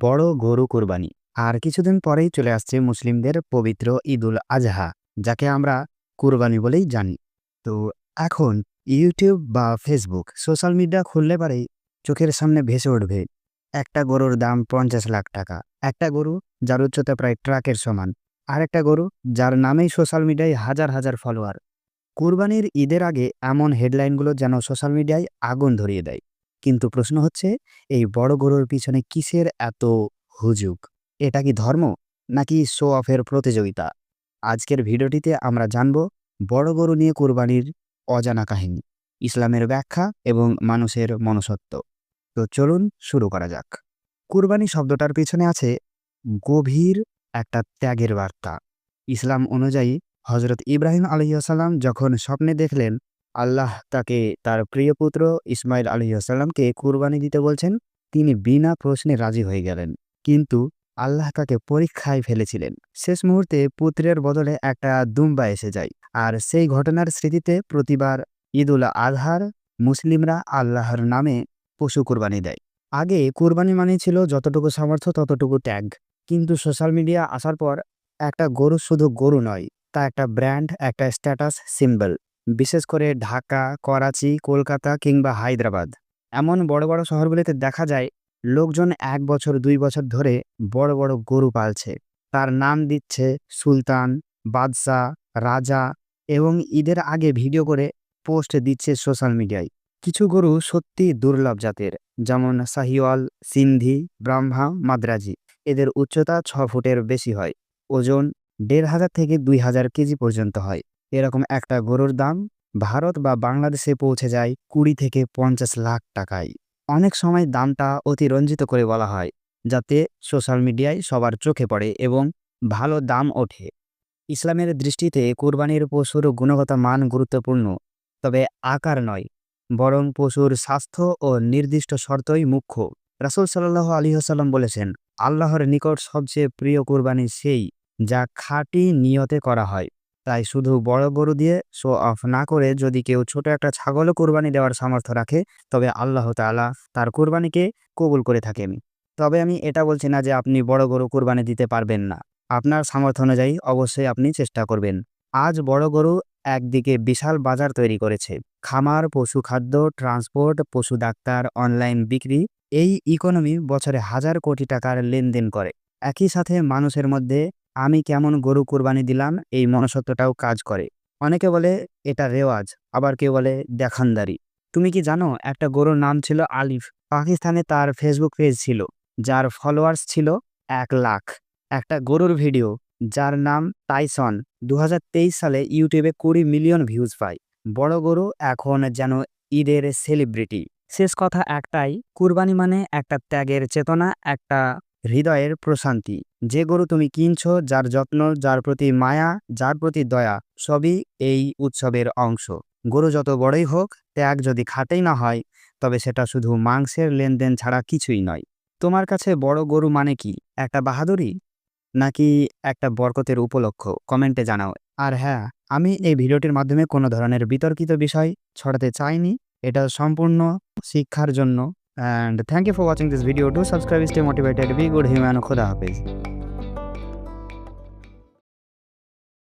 বড় গরু কোরবানি। আর কিছুদিন পরেই চলে আসছে মুসলিমদের পবিত্র ঈদুল আজহা, যাকে আমরা কুরবানি বলেই জানি। তো এখন ইউটিউব বা ফেসবুক সোশ্যাল মিডিয়া খুললে পারেই চোখের সামনে ভেসে উঠবে, একটা গরুর দাম পঞ্চাশ লাখ টাকা। একটা গরু যার উচ্চতা প্রায় ট্রাকের সমান আর একটা গরু যার নামেই সোশ্যাল মিডিয়ায় হাজার হাজার ফলোয়ার। কুরবানির ঈদের আগে এমন হেডলাইনগুলো যেন সোশ্যাল মিডিয়ায় আগুন ধরিয়ে দেয়। কিন্তু প্রশ্ন হচ্ছে, এই বড় গরুর পিছনে কিসের এত হুজুগ? এটা কি ধর্ম, নাকি শো অফের প্রতিযোগিতা? আজকের ভিডিওটিতে আমরা জানব বড় গরু নিয়ে কুরবানির অজানা কাহিনী, ইসলামের ব্যাখ্যা এবং মানুষের মনসত্ব তো চলুন শুরু করা যাক। কুরবানি শব্দটার পিছনে আছে গভীর একটা ত্যাগের বার্তা। ইসলাম অনুযায়ী হজরত ইব্রাহিম আলহিহাসাল্লাম যখন স্বপ্নে দেখলেন আল্লাহ তাকে তার প্রিয় পুত্র ইসমাইল আলহিহাসাল্লামকে কুরবানি দিতে বলছেন। তিনি বিনা প্রশ্নে রাজি হয়ে গেলেন। কিন্তু আল্লাহ তাকে পরীক্ষায় ফেলেছিলেন। শেষ মুহূর্তে পুত্রের বদলে একটা দুম্বা এসে যায়। আর সেই ঘটনার স্মৃতিতে প্রতিবার ঈদ উল আজহার মুসলিমরা আল্লাহর নামে পশু কুরবানি দেয়। আগে কুরবানি মানে ছিল যতটুকু সামর্থ্য, ততটুকু ট্যাগ কিন্তু সোশ্যাল মিডিয়া আসার পর একটা গরু শুধু গরু নয়, তা একটা ব্র্যান্ড, একটা স্ট্যাটাস, সিম্বল। বিশেষ করে ঢাকা, করাচি, কলকাতা কিংবা হায়দ্রাবাদ। এমন বড় বড় শহরগুলিতে দেখা যায়, লোকজন এক বছর, দুই বছর ধরে বড় বড় গরু পালছে। তার নাম দিচ্ছে সুলতান, বাদশাহ, রাজা এবং ঈদের আগে ভিডিও করে পোস্ট দিচ্ছে সোশ্যাল মিডিয়ায়। কিছু গরু সত্যি দুর্লভ জাতের, যেমন শাহিওয়াল, সিন্ধি, ব্রাহ্মা, মাদ্রাজি। এদের উচ্চতা ছ ফুটের বেশি হয়, ওজন দেড় হাজার থেকে দুই হাজার কেজি পর্যন্ত হয়। এরকম একটা গরুর দাম ভারত বা বাংলাদেশে পৌঁছে যায় কুড়ি থেকে পঞ্চাশ লাখ টাকায়। অনেক সময় দামটা অতিরঞ্জিত করে বলা হয়, যাতে সোশ্যাল মিডিয়ায় সবার চোখে পড়ে এবং ভালো দাম ওঠে। ইসলামের দৃষ্টিতে কোরবানির পশুর গুণগত মান গুরুত্বপূর্ণ, তবে আকার নয়, বরং পশুর স্বাস্থ্য ও নির্দিষ্ট শর্তই মুখ্য। রাসুল সাল্লাহ আলী হাসাল্লাম বলেছেন, আল্লাহর নিকট সবচেয়ে প্রিয় কোরবানি সেই যা খাঁটি নিয়তে করা হয়। তাই শুধু বড় গরু দিয়ে শো অফ না করে যদি কেউ ছোট একটা ছাগলও কোরবানি দেওয়ার সামর্থ্য রাখে, তবে আল্লাহ তাআলা তার কোরবানিকে কবুল করে থাকেন। তবে আমি এটা বলছি না যে আপনি বড় গরু কোরবানি দিতে পারবেন না। আপনার সামর্থ্য অনুযায়ী অবশ্যই আপনি চেষ্টা করবেন। আজ বড় গরু একদিকে বিশাল বাজার তৈরি করেছে। খামার, পশু খাদ্য ট্রান্সপোর্ট পশু ডাক্তার অনলাইন বিক্রি, এই ইকোনমি বছরে হাজার কোটি টাকার লেনদেন করে। একই সাথে মানুষের মধ্যে আমি কেমন গরু কোরবানি দিলাম, এই মনসত্বটাও কাজ করে। অনেকে বলে, এটা রেওয়াজ। আবার কেউ বলে, দেখানদারি। তুমি কি জানো, একটা গরুর নাম ছিল আলিফ। পাকিস্তানে তার ফেসবুক পেজ ছিল, যার ফলোয়ার্স ছিল এক লাখ। একটা গরুর ভিডিও, যার নাম টাইসন। দু হাজার তেইশ সালে ইউটিউবে কুড়ি মিলিয়ন ভিউজ পায়। বড় গরু এখন যেন ঈদের সেলিব্রিটি। শেষ কথা একটাই, কুরবানি মানে একটা ত্যাগের চেতনা, একটা হৃদয়ের প্রশান্তি। যে গরু তুমি কিনছো, যার যত্ন, যার প্রতি মায়া, যার প্রতি দয়া, সবই এই উৎসবের অংশ। গরু যত বড়ই হোক, ত্যাগ যদি খাটেই না হয়, তবে সেটা শুধু মাংসের লেনদেন ছাড়া কিছুই নয়। তোমার কাছে বড় গরু মানে কি? একটা বাহাদুরি? নাকি একটা বরকতের উপলক্ষ? কমেন্টে জানাও। আর হ্যাঁ আমি এই ভিডিওটির মাধ্যমে কোনো ধরনের বিতর্কিত বিষয় ছড়াতে চাইনি। এটা সম্পূর্ণ শিক্ষার জন্য। and thank you for watching this video. Do subscribe stay motivated. Be good human. Khuda hafiz.